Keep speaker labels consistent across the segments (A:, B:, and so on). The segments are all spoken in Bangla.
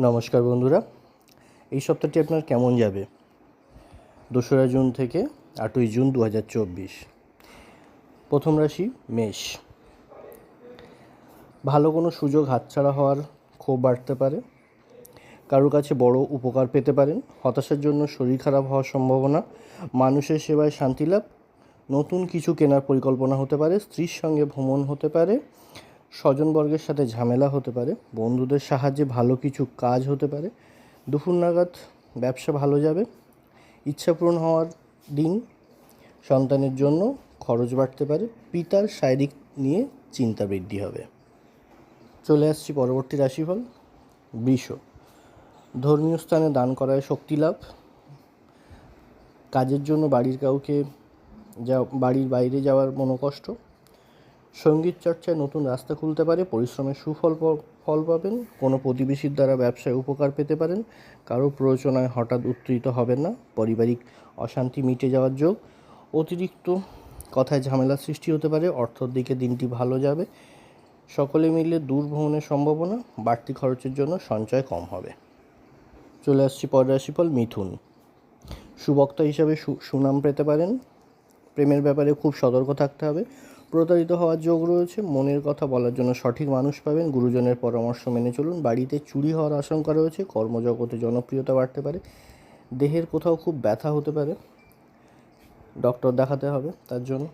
A: নমস্কার বন্ধুরা, এই সপ্তাহটি আপনার কেমন যাবে? দোসরা জুন থেকে আটই জুন দু হাজার চব্বিশ। প্রথম রাশি মেষ। ভালো কোনো সুযোগ হাতছাড়া হওয়ার ক্ষোভ বাড়তে পারে। কারোর কাছে বড় উপকার পেতে পারেন। হতাশার জন্য শরীর খারাপ হওয়ার সম্ভাবনা। মানুষের সেবায় শান্তি লাভ। নতুন কিছু কেনার পরিকল্পনা হতে পারে। স্ত্রীর সঙ্গে ভ্রমণ হতে পারে। স্বজনবর্গের সাথে ঝামেলা হতে পারে, বন্ধুদের সাহায্যে ভালো কিছু কাজ হতে পারে, দুপুর নাগাদ ব্যবসা ভালো যাবে, ইচ্ছা পূরণ হওয়ার দিন সন্তানের জন্য খরচ বাড়তে পারে, পিতার শারীরিক নিয়ে চিন্তা বৃদ্ধি হবে। চলে আসছি পরবর্তী রাশিফল, বৃষ। ধর্মীয় স্থানে দান করায় শক্তি লাভ, কাজের জন্য বাড়ির কাউকে যা বাড়ির বাইরে যাওয়ার মনোকষ্ট সংগীত চর্চায় নতুন রাস্তা খুলতে পারে, পরিশ্রমের সুফল ফল পাবেন, কোনো প্রতিবেশীর দ্বারা ব্যবসায় উপকার পেতে পারেন, কারও প্ররোচনায় হঠাৎ উত্তেজিত হবেন না, পারিবারিক অশান্তি মিটে যাওয়ার যোগ, অতিরিক্ত কথায় ঝামেলা সৃষ্টি হতে পারে, অর্থর দিকে দিনটি ভালো যাবে, সকলে মিলে দূর ভ্রমণের সম্ভাবনা, বাড়তি খরচের জন্য সঞ্চয় কম হবে। চলে আসছি পরের রাশিফল, মিথুন। সুবক্তা হিসাবে সুনাম পেতে পারেন, প্রেমের ব্যাপারে খুব সতর্ক থাকতে হবে প্রতারিত হওয়ার যোগ রয়েছে। মনের কথা বলার জন্য সঠিক মানুষ পাবেন। গুরুজনের পরামর্শ মেনে চলুন। বাড়িতে চুরি হওয়ার আশঙ্কা রয়েছে। কর্মজগতে জনপ্রিয়তা বাড়তে পারে। দেহের কোথাও খুব ব্যথা হতে পারে। ডক্টর দেখাতে হবে তার জন্য।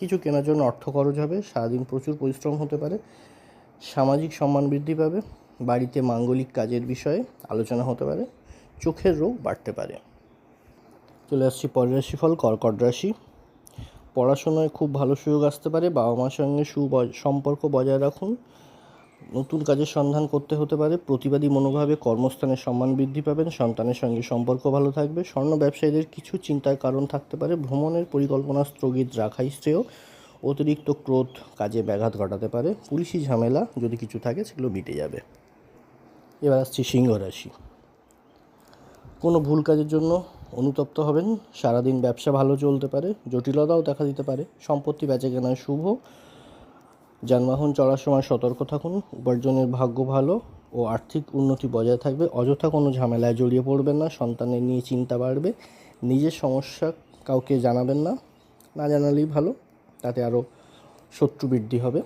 A: কিছু কেনার জন্য অর্থ খরচ হবে। সারাদিন প্রচুর পরিশ্রম হতে পারে। সামাজিক সম্মান বৃদ্ধি পাবে। বাড়িতে মাঙ্গলিক কাজের বিষয়ে আলোচনা হতে পারে। চোখের রোগ বাড়তে পারে। চলে আসছি পরের রাশিফল। কর্কট রাশি। পড়াশোনায় খুব ভালো সুযোগ আসতে পারে, বাবা মার সঙ্গে সু সম্পর্ক বজায় রাখুন। নতুন কাজের সন্ধান করতে হতে পারে, প্রতিবাদী মনোভাবে কর্মস্থানের সম্মান বৃদ্ধি পাবেন, সন্তানের সঙ্গে সম্পর্ক ভালো থাকবে, স্বর্ণ ব্যবসায়ীদের কিছু চিন্তার কারণ থাকতে পারে, ভ্রমণের পরিকল্পনা স্থগিত রাখাই শ্রেয়, অতিরিক্ত ক্রোধ কাজে ব্যাঘাত ঘটাতে পারে, পুলিশি ঝামেলা যদি কিছু থাকে সেগুলো মিটে যাবে। এবার আসছি সিংহ রাশি। কোনো ভুল কাজের জন্য অনুতপ্ত হবেন। সারাদিন ব্যবসা ভালো চলতে পারে, জটিলতাও দেখা দিতে পারে। সম্পত্তি বেচে কেনায় শুভ। যানবাহন চলার সময় সতর্ক থাকুন। উপার্জনের ভাগ্য ভালো ও আর্থিক উন্নতি বজায় থাকবে। অযথা কোনো ঝামেলায় জড়িয়ে পড়বেন না। সন্তানের নিয়ে চিন্তা বাড়বে। নিজের সমস্যা কাউকে জানাবেন না। না জানালেই ভালো। তাতে আরও শত্রু বৃদ্ধি হবে।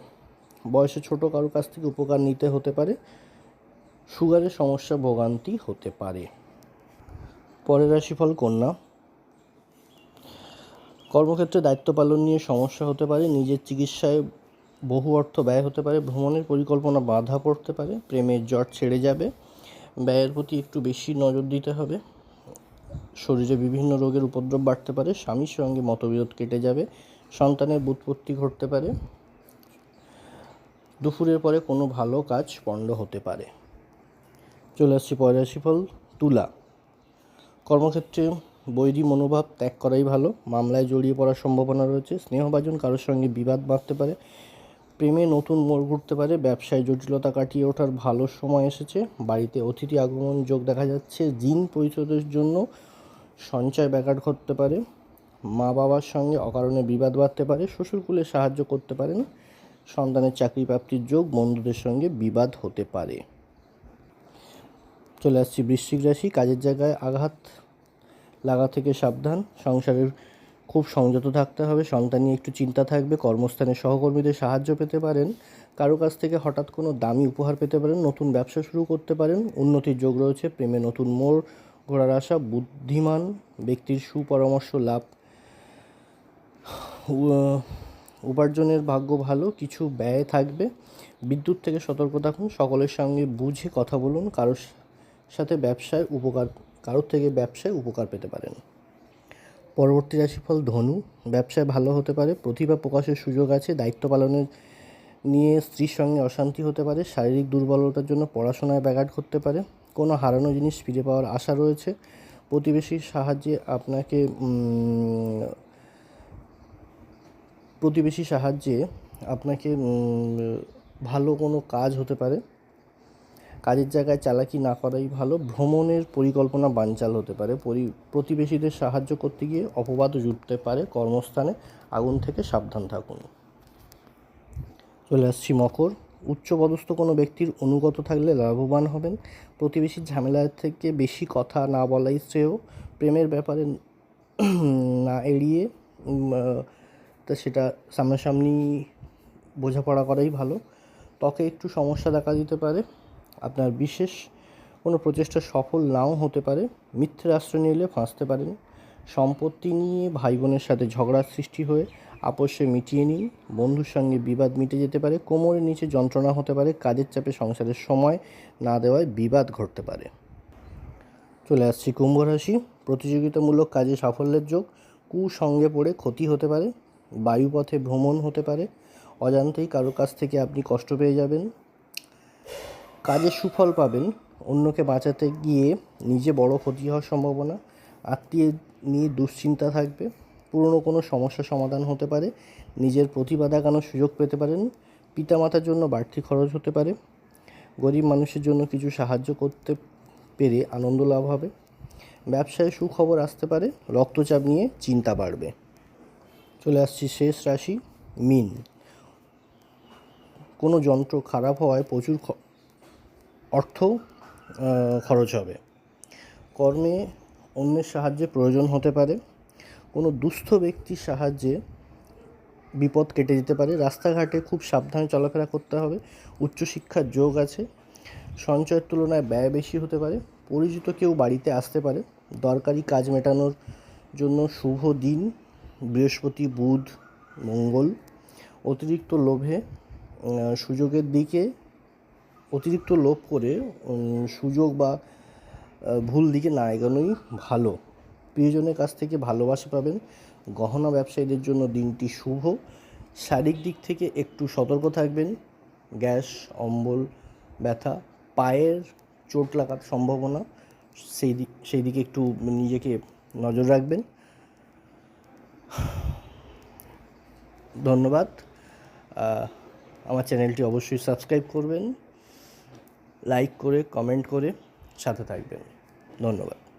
A: বয়সে ছোট কারোর কাছ থেকে উপকার নিতে হতে পারে। সুগারের সমস্যা ভোগান্তি হতে পারে। পরের রাশিফল কন্যা। কর্মক্ষেত্রে দায়িত্ব পালন নিয়ে সমস্যা হতে পারে, নিজের চিকিৎসায় বহু অর্থ ব্যয় হতে পারে, ভ্রমণের পরিকল্পনা বাধা পড়তে পারে, প্রেমের জট ছেড়ে যাবে, ব্যয়ের প্রতি একটু বেশি নজর দিতে হবে, শরীরে বিভিন্ন রোগের উপদ্রব বাড়তে পারে, স্বামীর সঙ্গে মতবিরোধ কেটে যাবে, সন্তানের বুৎপত্তি ঘটতে পারে, দুপুরের পরে কোনো ভালো কাজ পণ্ড হতে পারে। চলে আসছি পরের রাশিফল, তুলা। কর্মক্ষেত্রে বৈরী মনোভাব ত্যাগ করাই ভালো। মামলায় জড়িয়ে পড়ার সম্ভাবনা রয়েছে। স্নেহভাজন কারোর সঙ্গে বিবাদ বাড়তে পারে, প্রেমে নতুন মোড় ঘুরতে পারে, ব্যবসায় জটিলতা কাটিয়ে ওঠার ভালো সময় এসেছে। বাড়িতে অতিথি আগমন যোগ দেখা যাচ্ছে। ঋণ পরিশোধের জন্য সঞ্চয় ব্যাঘাত ঘটতে পারে। মা বাবার সঙ্গে অকারণে বিবাদ বাড়তে পারে, শ্বশুরকুলে সাহায্য করতে পারেন। সন্তানের চাকরি প্রাপ্তির যোগ বন্ধুদের সঙ্গে বিবাদ হতে পারে। চলে আসছি বৃশ্চিক রাশি। কাজের জায়গায় আঘাত লাগা থেকে সাবধান। সংসারের খুব সংযত থাকতে হবে। সন্তান নিয়ে একটু চিন্তা থাকবে। কর্মস্থানে সহকর্মীদের সাহায্য পেতে পারেন। কারও কাছ থেকে হঠাৎ কোনো দামি উপহার পেতে পারেন। নতুন ব্যবসা শুরু করতে পারেন। উন্নতির যোগ রয়েছে। প্রেমে নতুন মোড় ঘোরার আশা। বুদ্ধিমান ব্যক্তির সুপরামর্শ লাভ। উপার্জনের ভাগ্য ভালো। কিছু ব্যয় থাকবে। বিদ্যুৎ থেকে সতর্ক থাকুন। সকলের সঙ্গে বুঝে কথা বলুন। কারোর সাথে ব্যবসায় উপকার কারোর থেকে ব্যবসায় উপকার পেতে পারেন। পরবর্তী রাশিফল ধনু। ব্যবসায় ভালো হতে পারে প্রতিভা প্রকাশের সুযোগ আছে দায়িত্ব পালনের নিয়ে স্ত্রীর সঙ্গে অশান্তি হতে পারে শারীরিক দুর্বলতার জন্য পড়াশোনায় ব্যাঘাত ঘটতে পারে কোনো হারানো জিনিস ফিরে পাওয়ার আশা রয়েছে। প্রতিবেশীর সাহায্যে আপনাকে উম, প্রতিবেশী সাহায্যে আপনাকে ভালো কোনো কাজ হতে পারে। কাজের জায়গায় চালাকি না করাই ভালো, ভ্রমণের পরিকল্পনা বানচাল হতে পারে। পরি, প্রতিবেশীদের সাহায্য করতে গিয়ে অপবাদও জুটতে পারে। কর্মস্থানে আগুন থেকে সাবধান থাকুন। চলে আসছি মকর। উচ্চপদস্থ কোনো ব্যক্তির অনুগত থাকলে লাভবান হবেন। প্রতিবেশীর ঝামেলা থেকে বেশি কথা না বলাই শ্রেয়। প্রেমের ব্যাপারে না এড়িয়ে তা সেটা সামনাসামনি বোঝাপড়া করাই ভালো। ত্বকে একটু সমস্যা দেখা দিতে পারে। আপনার বিশেষ কোনো প্রচেষ্টা সফল নাও হতে পারে মিথ্যের আশ্রয় নিলে ফাঁসতে পারেন। সম্পত্তি নিয়ে ভাই বোনের সাথে ঝগড়ার সৃষ্টি হয়ে আপোষে মিটিয়ে নিন। বন্ধুর সঙ্গে বিবাদ মিটে যেতে পারে, কোমরের নিচে যন্ত্রণা হতে পারে, কাজের চাপে সংসারের সময় না দেওয়ায় বিবাদ ঘটতে পারে। চলে আসছি কুম্ভ রাশি। প্রতিযোগিতামূলক কাজে সাফল্যের যোগ কুসঙ্গে পড়ে ক্ষতি হতে পারে, বায়ুপথে ভ্রমণ হতে পারে, অজান্তেই কারও কাছ থেকে আপনি কষ্ট পেয়ে যাবেন। কাজে সুফল পাবেন, অন্যকে বাঁচাতে গিয়ে নিজে বড় ক্ষতি হওয়ার সম্ভাবনা, আত্মীয় নিয়ে দুশ্চিন্তা থাকবে, পুরনো কোনো সমস্যা সমাধান হতে পারে, নিজের প্রতিভা দেখানোর সুযোগ পেতে পারেন, পিতামাতার জন্য বাড়তি খরচ হতে পারে, গরিব মানুষের জন্য কিছু সাহায্য করতে পেরে আনন্দ লাভ হবে, ব্যবসায় সুখবর আসতে পারে, রক্তচাপ নিয়ে চিন্তা বাড়বে। চলে আসছি শেষ রাশি, মিন। কোনো যন্ত্র খারাপ হওয়ায় প্রচুর অর্থ খরচ হবে। কর্মে অন্যের সাহায্যে প্রয়োজন হতে পারে। কোনো দুস্থ ব্যক্তির সাহায্যে বিপদ কেটে যেতে পারে। রাস্তাঘাটে খুব সাবধানে চলাফেরা করতে হবে। উচ্চশিক্ষার যোগ আছে। সঞ্চয়ের তুলনায় ব্যয় বেশি হতে পারে। পরিচিত কেউ বাড়িতে আসতে পারে। দরকারি কাজ মেটানোর জন্য শুভ দিন, বৃহস্পতি, বুধ, মঙ্গল। অতিরিক্ত লোভে সুযোগের দিকে অতিরিক্ত লোভ করে সুযোগ বা ভুল দিকে না এগোনোই ভালো। প্রিয়জনের কাছ থেকে ভালোবাসা পাবেন। গহনা ব্যবসায়ীদের জন্য দিনটি শুভ। শারীরিক দিক থেকে একটু সতর্ক থাকবেন। গ্যাস, অম্বল, ব্যথা, পায়ের চোট লাগার সম্ভাবনা, সেই দিক, সেই দিকে একটু নিজেকে নজর রাখবেন। ধন্যবাদ। আমার চ্যানেলটি অবশ্যই সাবস্ক্রাইব করবেন। লাইক করে কমেন্ট করে সাথে থাকবেন। ধন্যবাদ।